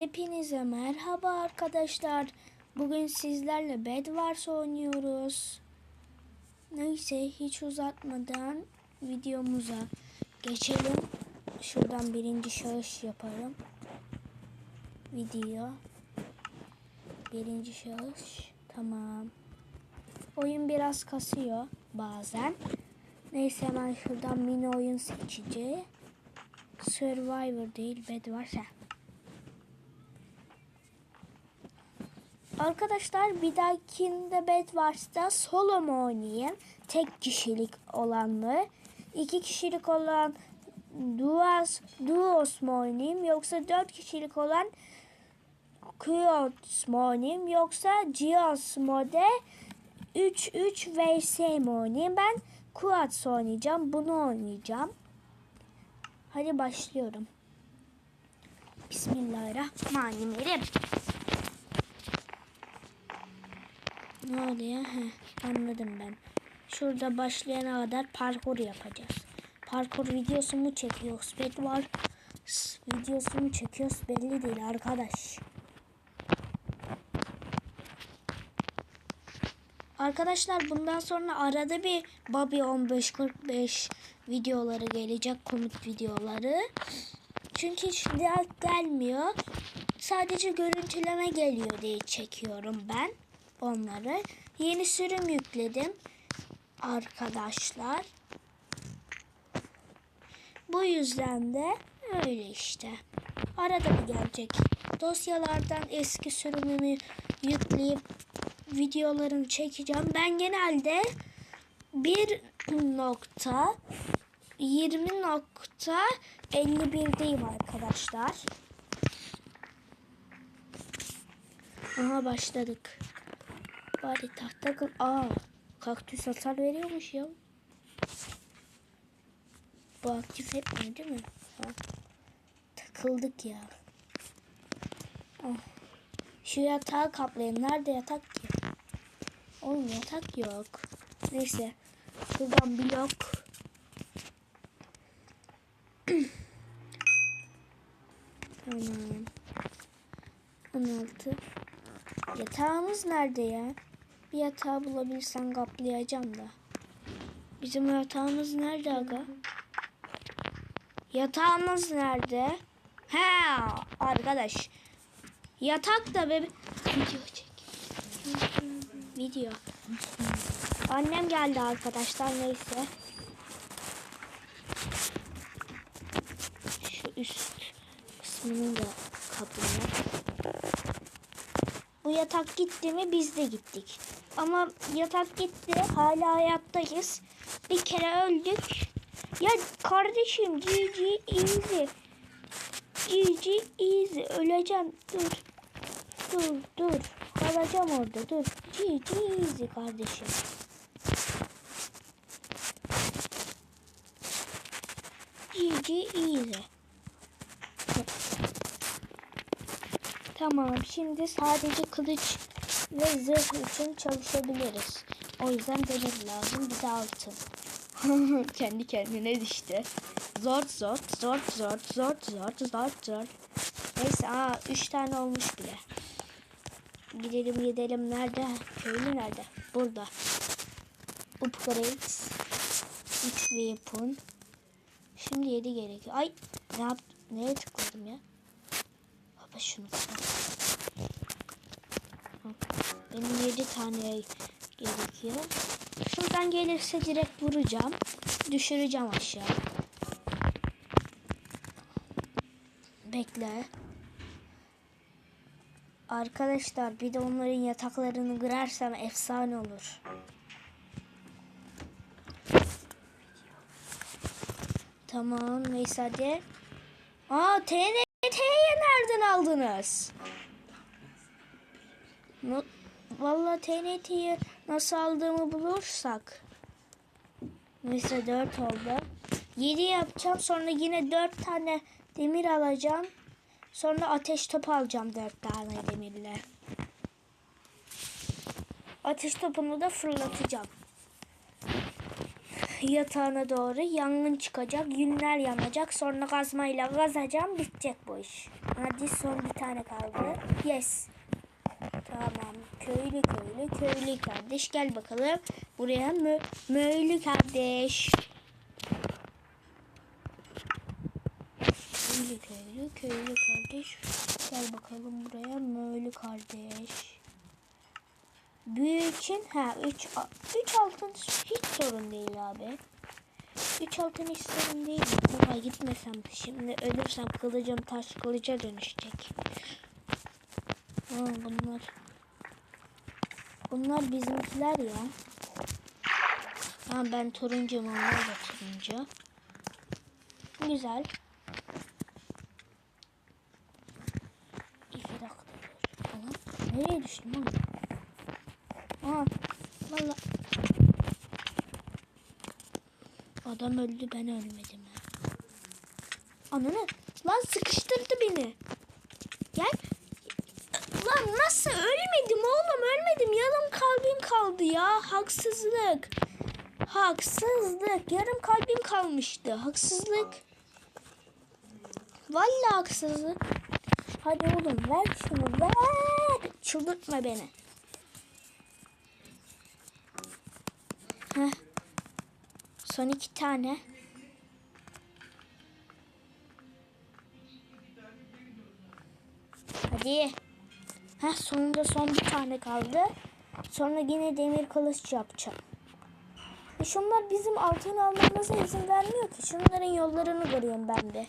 Hepinize merhaba arkadaşlar. Bugün sizlerle Bed Wars oynuyoruz. Neyse hiç uzatmadan videomuza geçelim. Şuradan birinci şahıs yaparım. Video. Birinci şahıs. Tamam. Oyun biraz kasıyor bazen. Neyse hemen şuradan mini oyun seçeceğim. Survivor değil Bed Wars. Heh. Arkadaşlar bir dahakinde Bed Wars'ta solo mu oynayayım? Tek kişilik olan mı? İki kişilik olan Duos, Duos mu oynayayım? Yoksa dört kişilik olan Quotes mu oynayayım? Yoksa Geos mode 3-3 vs mi oynayayım? Ben Quotes oynayacağım. Bunu oynayacağım. Hadi başlıyorum. Bismillahirrahmanirrahim. Ne oluyor? Heh, anladım ben. Şurada başlayana kadar parkur yapacağız. Parkur videosu mu çekiyoruz? Bed var. Videosu mu çekiyoruz? Belli değil arkadaş. Arkadaşlar bundan sonra arada bir Bobby 1545 videoları gelecek. Komik videoları. Çünkü like gelmiyor. Sadece görüntüleme geliyor diye çekiyorum ben onları. Yeni sürüm yükledim arkadaşlar. Bu yüzden de öyle işte. Arada bir gelecek. Dosyalardan eski sürümümü yükleyip videolarını çekeceğim. Ben genelde bir nokta 20 nokta 51'deyim arkadaşlar. Aha başladık. Bari tahta kıl. Aa, kaktüs hasar veriyormuş ya. Bu aktif etmiyor değil mi? Ha. Takıldık ya. Oh. Şu yatağı kaplayın. Nerede yatak ki? Oğlum yatak yok. Neyse. Şuradan blok. tamam. 16. Yatağımız nerede ya? Bir yatağı bulabilirsen kaplayacağım da. Bizim yatağımız nerede aga? Yatağımız nerede? He arkadaş. Yatak da bebe... Video çek. Video. Annem geldi arkadaşlar neyse. Şu üst kısmını da kaplayalım. Bu yatak gitti mi biz de gittik. Ama yatak gitti hala hayattayız. Bir kere öldük. Ya kardeşim GG easy. GG easy. Öleceğim. Dur. Dur dur. Kalacağım orada dur. GG easy kardeşim. GG easy. Tamam şimdi sadece kılıç ve zırh için çalışabiliriz. O yüzden demir lazım bir de altın. Kendi kendine düştü. Zor zor zor zor zor zor zor zor. Neyse aa 3 tane olmuş bile. Gidelim gidelim nerede? Köylü nerede? Burada. Upgrades. 3 weapon. Şimdi 7 gerekiyor. Ay ne yap neye tıkladım ya? Baba şunu Benim 7 tane gerekiyor. Şuradan gelirse direkt vuracağım. Düşüreceğim aşağı. Bekle. Arkadaşlar bir de onların yataklarını kırarsam efsane olur. Tamam neyse hadi. Aa TNT'yi nereden aldınız? No, Vallahi TNT'yi nasıl aldığımı bulursak. Neyse 4 oldu. 7 yapacağım sonra yine 4 tane demir alacağım. Sonra ateş topu alacağım 4 tane demirle. Ateş topunu da fırlatacağım. yatağına doğru yangın çıkacak. Yünler yanacak. Sonra kazmayla kazacağım. Bitecek bu iş. Hadi son bir tane kaldı. Yes. Tamam. Köylü köylü köylü kardeş. Gel bakalım. Buraya mö möylü kardeş. Köylü köylü köylü kardeş. Gel bakalım buraya möylü kardeş. Büyü için ha 3 3 altın hiç sorun değil abi. 3 altın hiç sorun değil. Baba gitmesem şimdi ölürsem kılıcım taş kılıca dönüşecek. Aa, bunlar Bunlar bizimkiler ya. Ha ben turuncuyum onlar da turuncu. Güzel. İki dakika. Anam nereye düştüm oğlum? Aa valla. Adam öldü ben ölmedim. ha. Ananı lan sıkıştırdı beni. Gel. Nasıl ölmedim oğlum ölmedim. Yarım kalbim kaldı ya. Haksızlık. Haksızlık. Yarım kalbim kalmıştı. Haksızlık. Vallahi haksızlık. Hadi oğlum ver şunu ver. Çıldırtma beni. Heh. Son iki tane. Hadi. Heh, sonunda son bir tane kaldı. Sonra yine demir kılıç yapacağım. E şunlar bizim altın almamıza izin vermiyor ki. Şunların yollarını görüyorum ben de.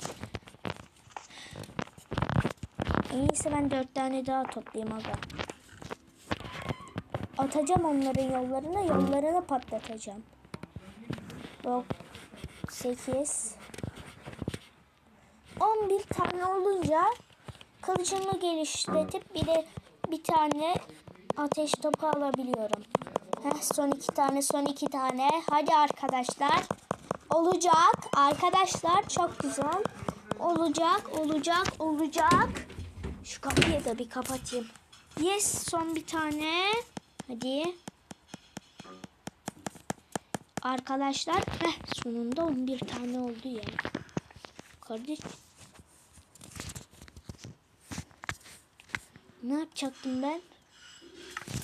En iyisi ben dört tane daha toplayayım aga. Atacağım onların yollarına, yollarını patlatacağım. Yok. 8 11 tane olunca kılıcımı geliştirip bir de bir tane ateş topu alabiliyorum. Heh, son iki tane, son iki tane. Hadi arkadaşlar. Olacak. Arkadaşlar çok güzel. Olacak, olacak, olacak. Şu kapıyı da bir kapatayım. Yes, son bir tane. Hadi. Arkadaşlar, heh, sonunda 11 tane oldu ya. Kardeş. Ne yapacaktım ben?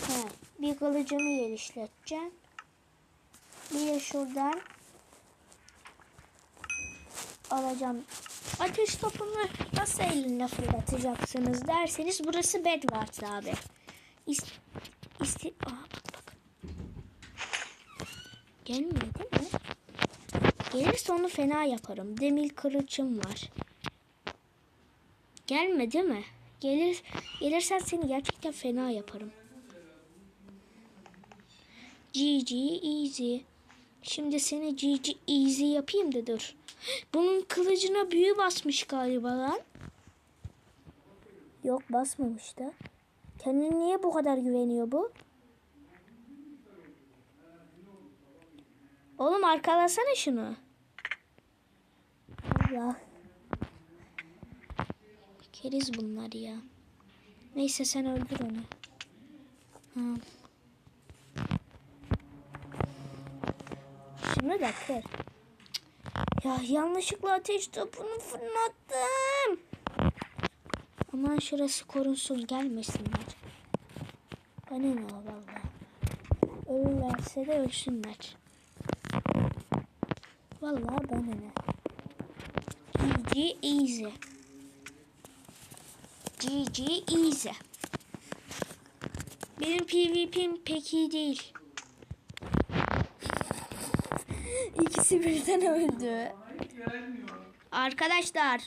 He, bir kılıcımı geliştireceğim. Bir şuradan alacağım. Ateş topunu nasıl elinle fırlatacaksınız derseniz burası Bedwars abi. İst, isti, Aa, bak bak. Gelmiyor değil mi? Gelirse onu fena yaparım. Demir kılıcım var. Gelme değil mi? Gelir, gelirsen seni gerçekten fena yaparım. GG easy. Şimdi seni GG easy yapayım da dur. Bunun kılıcına büyü basmış galiba lan. Yok basmamış da. Kendine niye bu kadar güveniyor bu? Oğlum arkalasana şunu. Allah. Keriz bunlar ya. Neyse sen öldür onu. Ha. Şunu da kır. Ya yanlışlıkla ateş topunu fırlattım. Aman şurası korunsun gelmesinler. Bana ne o valla. Ölürlerse de ölsünler. Vallahi bana ne. GG easy. GG easy. Benim PvP'm pek iyi değil. İkisi birden öldü. Arkadaşlar